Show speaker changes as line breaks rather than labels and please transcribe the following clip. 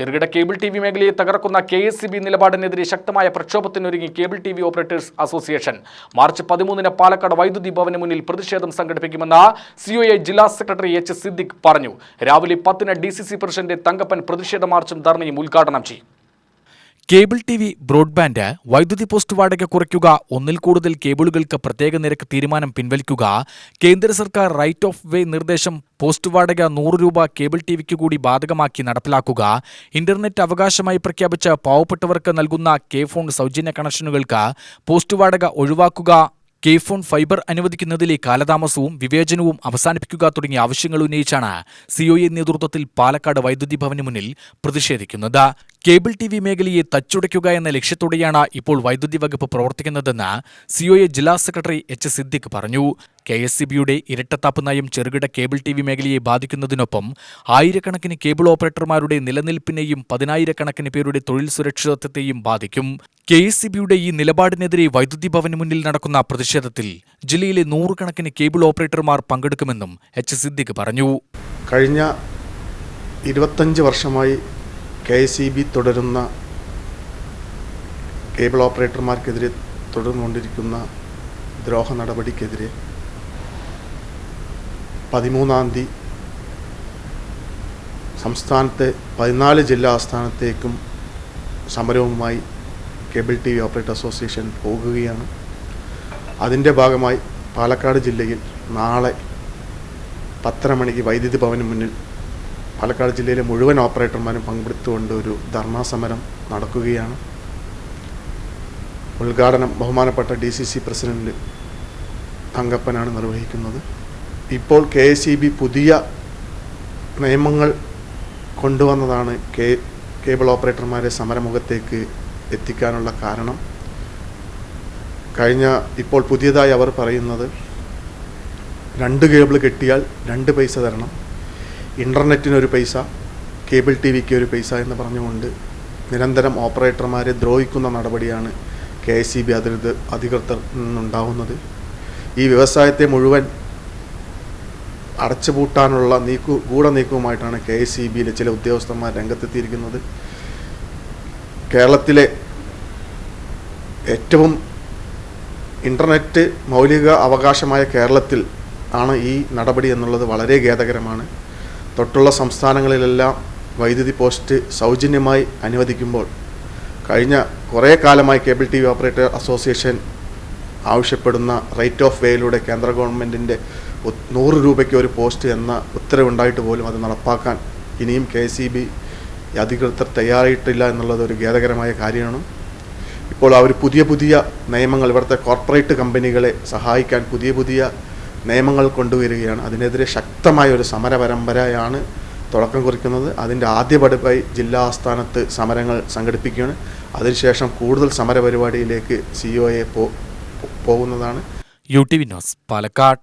ചെറുകിട cable T V മേഖലയെ തകർക്കുന്ന കെ എസ് സി ബി നിലപാടിനെതിരെ ശക്തമായ പ്രക്ഷോഭത്തിനൊരുങ്ങി cable T V operators association. March പതിമൂന്നിന് പാലക്കാട് വൈദ്യുതി ഭവന് മുന്നിൽ പ്രതിഷേധം സംഘടിപ്പിക്കുമെന്ന് സിഒഎ ജില്ലാ സെക്രട്ടറി എച്ച് സിദ്ദിഖ് പറഞ്ഞു. രാവിലെ പത്തിന് D C C president Thankappan പ്രതിഷേധ മാർച്ചും ധർണയും ഉദ്ഘാടനം ചെയ്യും.
കേബിൾ ടി വി ബ്രോഡ്ബാൻഡ് വൈദ്യുതി പോസ്റ്റ് വാടക കുറയ്ക്കുക ഒന്നിൽ കൂടുതൽ കേബിളുകൾക്ക് പ്രത്യേക നിരക്ക് തീരുമാനം പിൻവലിക്കുക കേന്ദ്ര സർക്കാർ റൈറ്റ് ഓഫ് വേ നിർദ്ദേശം പോസ്റ്റ് വാടക നൂറ് രൂപ കേബിൾ ടി വിക്ക് കൂടി ബാധകമാക്കി നടപ്പിലാക്കുക ഇന്റർനെറ്റ് അവകാശമായി പ്രഖ്യാപിച്ച പാവപ്പെട്ടവർക്ക് നൽകുന്ന കെ ഫോൺ സൗജന്യ കണക്ഷനുകൾക്ക് പോസ്റ്റ് വാടക ഒഴിവാക്കുക കെ ഫോൺ ഫൈബർ അനുവദിക്കുന്നതിലെ കാലതാമസവും വിവേചനവും അവസാനിപ്പിക്കുക തുടങ്ങിയ ആവശ്യങ്ങൾ ഉന്നയിച്ചാണ് സിഒഇ നേതൃത്വത്തിൽ പാലക്കാട് വൈദ്യുതി ഭവന് മുന്നിൽ പ്രതിഷേധിക്കുന്നത്. കേബിൾ ടി വി മേഖലയെ തച്ചുടയ്ക്കുക എന്ന ലക്ഷ്യത്തോടെയാണ് ഇപ്പോൾ വൈദ്യുതി വകുപ്പ് പ്രവർത്തിക്കുന്നതെന്ന് സിഒഎ ജില്ലാ സെക്രട്ടറി എച്ച് സിദ്ദിഖ് പറഞ്ഞു. കെ എസ് സി ബിയുടെ ഇരട്ടത്താപ്പ് നയം ചെറുകിട കേബിൾ ടി വി മേഖലയെ ബാധിക്കുന്നതിനൊപ്പം ആയിരക്കണക്കിന് കേബിൾ ഓപ്പറേറ്റർമാരുടെ നിലനിൽപ്പിനെയും പതിനായിരക്കണക്കിന് പേരുടെ തൊഴിൽ സുരക്ഷിതത്വത്തെയും ബാധിക്കും. കെ എസ് സി ബിയുടെ ഈ നിലപാടിനെതിരെ വൈദ്യുതി ഭവന് മുന്നിൽ നടക്കുന്ന പ്രതിഷേധത്തിൽ ജില്ലയിലെ നൂറുകണക്കിന് കേബിൾ ഓപ്പറേറ്റർമാർ പങ്കെടുക്കുമെന്നും എച്ച് സിദ്ദിഖ് പറഞ്ഞു.
കഴിഞ്ഞ ഇരുപത്തഞ്ച് വർഷമായി കെ എസ് ഇ ബി തുടരുന്ന കേബിൾ ഓപ്പറേറ്റർമാർക്കെതിരെ തുടർന്നുകൊണ്ടിരിക്കുന്ന ദ്രോഹ നടപടിക്കെതിരെ പതിമൂന്നാം തീയതി സംസ്ഥാനത്തെ പതിനാല് ജില്ലാ ആസ്ഥാനത്തേക്കും സമരവുമായി cable T V operator association പോകുകയാണ്. അതിന്റെ ഭാഗമായി പാലക്കാട് ജില്ലയിൽ നാളെ പത്തര മണിക്ക് വൈദ്യുതി ഭവന് മുന്നിൽ പാലക്കാട് ജില്ലയിലെ മുഴുവൻ ഓപ്പറേറ്റർമാരും പങ്കെടുത്തുകൊണ്ട് ഒരു ധർണാ സമരം നടക്കുകയാണ്. ഉദ്ഘാടനം ബഹുമാനപ്പെട്ട ഡി സി സി പ്രസിഡന്റ് തങ്കപ്പനാണ് നിർവഹിക്കുന്നത്. ഇപ്പോൾ കെ എസ് ഇ ബി പുതിയ നിയമങ്ങൾ കൊണ്ടുവന്നതാണ് കേ കേബിൾ ഓപ്പറേറ്റർമാരെ സമരമുഖത്തേക്ക് എത്തിക്കാനുള്ള കാരണം. കഴിഞ്ഞ ഇപ്പോൾ പുതിയതായി അവർ പറയുന്നത് രണ്ട് കേബിൾ കെട്ടിയാൽ രണ്ട് പൈസ തരണം. ഇന്റർനെറ്റിനൊരു പൈസ കേബിൾ ടി വിക്ക് ഒരു പൈസ എന്ന് പറഞ്ഞുകൊണ്ട് നിരന്തരം ഓപ്പറേറ്റർമാരെ ദ്രോഹിക്കുന്ന നടപടിയാണ് കെ എസ് സി ബി അധികൃതർ അധികൃതർ നിന്നുണ്ടാവുന്നത്. ഈ വ്യവസായത്തെ മുഴുവൻ അടച്ചുപൂട്ടാനുള്ള നീക്കു ഗൂഢനീക്കവുമായിട്ടാണ് കെ എസ് സി ബിയിലെ ചില ഉദ്യോഗസ്ഥന്മാർ രംഗത്തെത്തിയിരിക്കുന്നത്. കേരളത്തിലെ ഏറ്റവും ഇന്റർനെറ്റ് മൗലിക അവകാശമായ കേരളത്തിൽ ആണ് ഈ നടപടി എന്നുള്ളത് വളരെ ഖേദകരമാണ്. തൊട്ടുള്ള സംസ്ഥാനങ്ങളിലെല്ലാം വൈദ്യുതി പോസ്റ്റ് സൗജന്യമായി അനുവദിക്കുമ്പോൾ കഴിഞ്ഞ കുറേ കാലമായി cable T V operator association ആവശ്യപ്പെടുന്ന റേറ്റ് ഓഫ് വേയിലൂടെ കേന്ദ്ര ഗവൺമെന്റിന്റെ നൂറ് രൂപയ്ക്ക് ഒരു പോസ്റ്റ് എന്ന ഉത്തരവുണ്ടായിട്ട് പോലും അത് നടപ്പാക്കാൻ ഇനിയും കെ സി ബി അധികൃതർ തയ്യാറായിട്ടില്ല എന്നുള്ളത് ഒരു ഖേദകരമായ കാര്യമാണ്. ഇപ്പോൾ അവർ പുതിയ പുതിയ നിയമങ്ങൾ ഇവിടുത്തെ കോർപ്പറേറ്റ് കമ്പനികളെ സഹായിക്കാൻ പുതിയ പുതിയ നിയമങ്ങൾ കൊണ്ടുവരികയാണ്. അതിനെതിരെ ശക്തമായ ഒരു സമര പരമ്പരയാണ് തുടക്കം കുറിക്കുന്നത്. അതിന്റെ ആദ്യ പടിപ്പായി ജില്ലാ ആസ്ഥാനത്ത് സമരങ്ങൾ സംഘടിപ്പിക്കുകയാണ്. അതിനുശേഷം കൂടുതൽ സമരപരിപാടിയിലേക്ക് സി ഒ എ പോകുന്നതാണ്.
U T V news Palakkad.